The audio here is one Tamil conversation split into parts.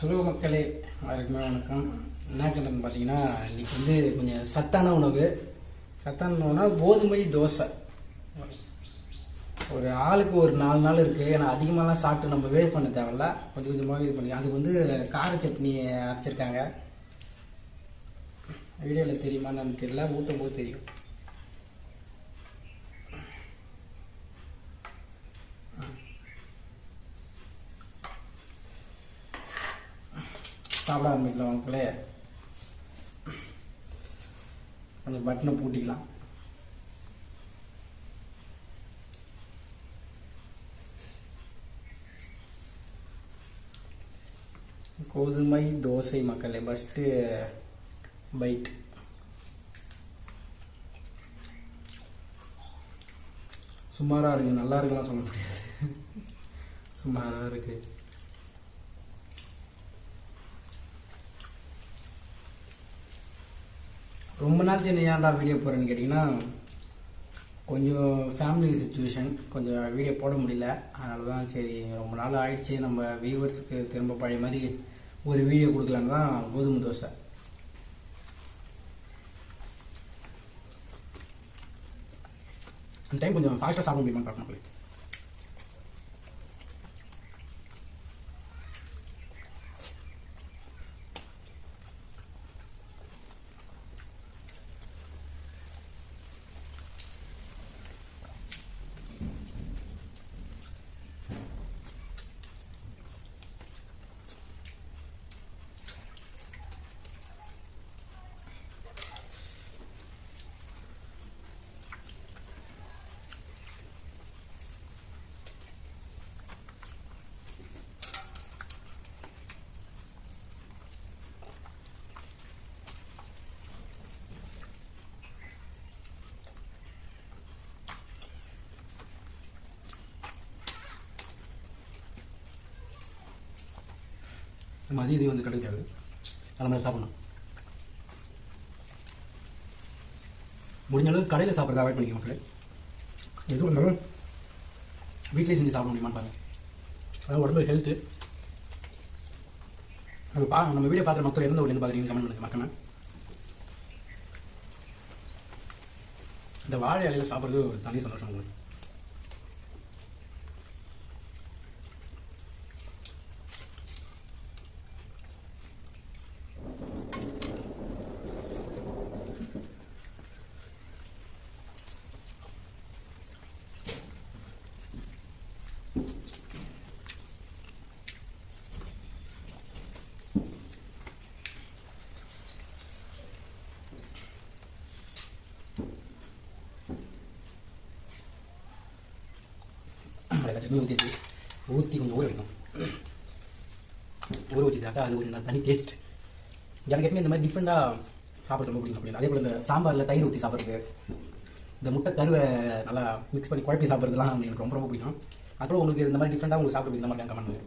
ஹலோ மக்களே எல்லாருக்குமே வணக்கம். என்ன கண்டன்னு பார்த்தீங்கன்னா இன்றைக்கி வந்து கொஞ்சம் சத்தான உணவு. சத்தான உணவுனா கோதுமை தோசை. ஒரு ஆளுக்கு ஒரு நாலு நாள் இருக்குது ஏன்னா அதிகமாகலாம் சாப்பிட்டு நம்ம வேஸ்ட் பண்ண தேவையில்ல. கொஞ்சம் கொஞ்சமாக இது பண்ணி அதுக்கு வந்து கார சட்னி அரைச்சிருக்காங்க. வீடியோவில் தெரியுமா என்னன்னு தெரியல. ஊற்றும் போது தெரியும். சாப்பிட ஆரம்பிக்கலாம் மக்களே கொஞ்சம் பட்டனை பூட்டிக்கலாம். கோதுமை தோசை மக்களே ஃபஸ்ட்டு பைட் சுமாராக இருக்குது நல்லா இருக்குலாம் சொல்ல முடியாது. சுமாராக இருக்குது ரொம்ப நாள் சின்ன ஏன்டா வீடியோ போகிறேன்னு கேட்டிங்கன்னா கொஞ்சம் ஃபேமிலி சுச்சுவேஷன் கொஞ்சம் வீடியோ போட முடியல. அதனால தான் சரி ரொம்ப நாள் ஆயிடுச்சு. நம்ம வியூவர்ஸுக்கு திரும்ப பழைய மாதிரி ஒரு வீடியோ கொடுக்கலான்னு தான் கோதுமை தோசை. அந்த டைம் கொஞ்சம் ஃபாஸ்ட்டாக சாப்பிட முடியுமான்னு பார்க்கணும் மதியம் இது வந்து கிடைக்காது அது மாதிரி சாப்பிடணும். முடிஞ்ச அளவுக்கு கடையில் சாப்பிட்றத அவாய்ட் பண்ணிக்க மக்களே. எது இருந்தாலும் வீட்டிலே செஞ்சு சாப்பிட முடியுமான்னு பாருங்க. அதாவது உடம்பு ஹெல்த்து நம்ம பா நம்ம வீடியோ பார்க்குற மக்கள் எந்த ஊர்லேருந்து பார்க்குறீங்க கமெண்ட் பண்ணுங்க மறக்காம இந்த வாழை இலையில சாப்பிட்றது ஒரு தனி சந்தோஷம் உங்களுக்கு அதில் சட்னி ஊற்றி கொஞ்சம் ஊற வைக்கணும் ஊற வச்சு சாப்பிட்டா அது கொஞ்சம் தனி டேஸ்ட் எனக்கு எப்பவுமே இந்த மாதிரி டிஃப்ரெண்ட்டாக சாப்பிட்றது ரொம்ப பிடிக்கும் அதே போல் இந்த சாம்பாரில் தயிர் ஊற்றி சாப்பிட்றது இந்த முட்டை கருவை நல்லா மிக்ஸ் பண்ணி குழப்பி சாப்பிட்றதுலாம் எனக்கு ரொம்ப ரொம்ப பிடிக்கும் அப்புறம் உங்களுக்கு இந்த மாதிரி டிஃப்ரெண்ட்டாக உங்களுக்கு சாப்பிட இந்த மாதிரி கமெண்ட் பண்ணுங்க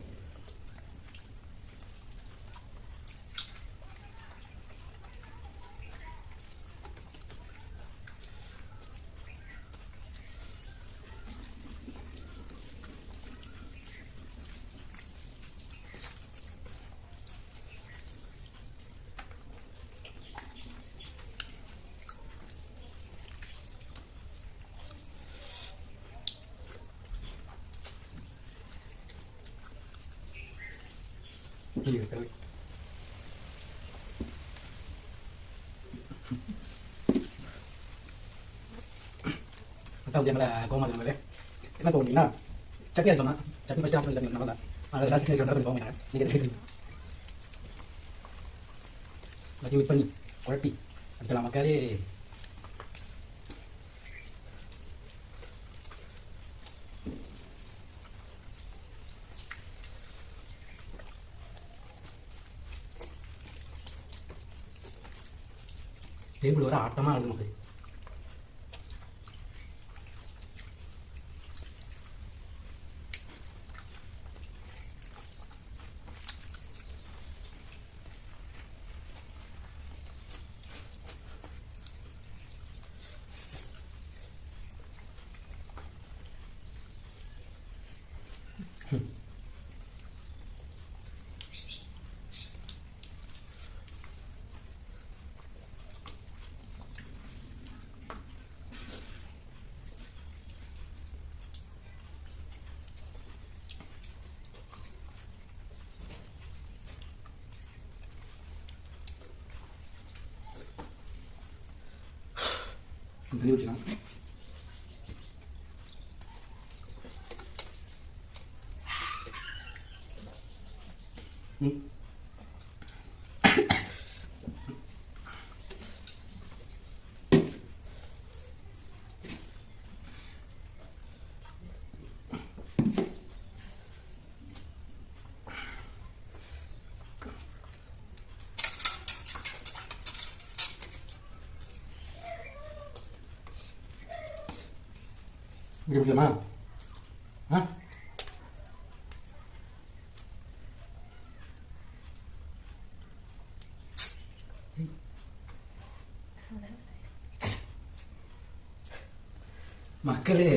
ஐயோ, கடவுளே. அக்கா எங்களை கோமாதி என்ன கோவீங்கன்னா சட்னி சொன்னா சட்னி ஃபஸ்ட்டு ஆஃப் சட்னி நல்லா அதை எல்லாத்தையும் சொல்கிறது கோமாங்க நீங்கள் எல்லாத்தையும் பண்ணி குழப்பி அதுக்கெல்லாம் மக்களே டேபிள் வர ஆட்டமாக எழுத முடியும் Hmm. ஆடுது மக்கள் தண்ணி ஊற்றிக்கலாம் ம் இப்படி பிடிக்கலாமா ஆ? மக்களே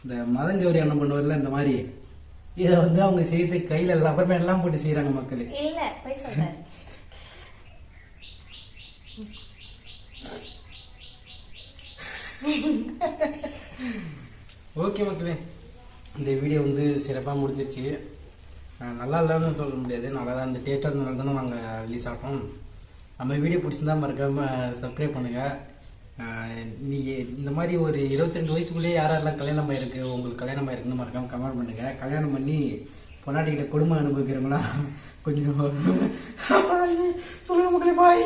இந்த மதங்கௌரி அண்ணன் பண்ணுவார்ல இந்த மாதிரி. இதை வந்து அவங்க செய்து கையில் லப்பர் எல்லாம் போட்டு செய்கிறாங்க மக்களே. இல்ல போய் சொல்றாரு ஓகே மக்களே. இந்த வீடியோ வந்து சிறப்பாக முடிஞ்சிருச்சு. நல்லா இல்லைன்னு சொல்ல முடியாது. நல்லா தான் இந்த டேஸ்ட்டாக இருந்தனால தானே நாங்கள் ரிலீஸ் ஆகிட்டோம் நம்ம வீடியோ பிடிச்சிருந்தா மறக்காமல் சப்ஸ்கிரைப் பண்ணுங்கள் நீ இந்த மாதிரி ஒரு இருபத்தி வயசுக்குள்ளேயே யாரெல்லாம் கல்யாணம் ஆயிருக்கு உங்களுக்கு கல்யாணம் ஆயிருக்குன்னு மறக்காமல் கமெண்ட் பண்ணுங்கள் கல்யாணம் பண்ணி பொன்னாட்டிக்கிட்ட கொடுமை அனுபவிக்கிறவங்களா கொஞ்சம் சொல்லுங்க மக்களே பாய்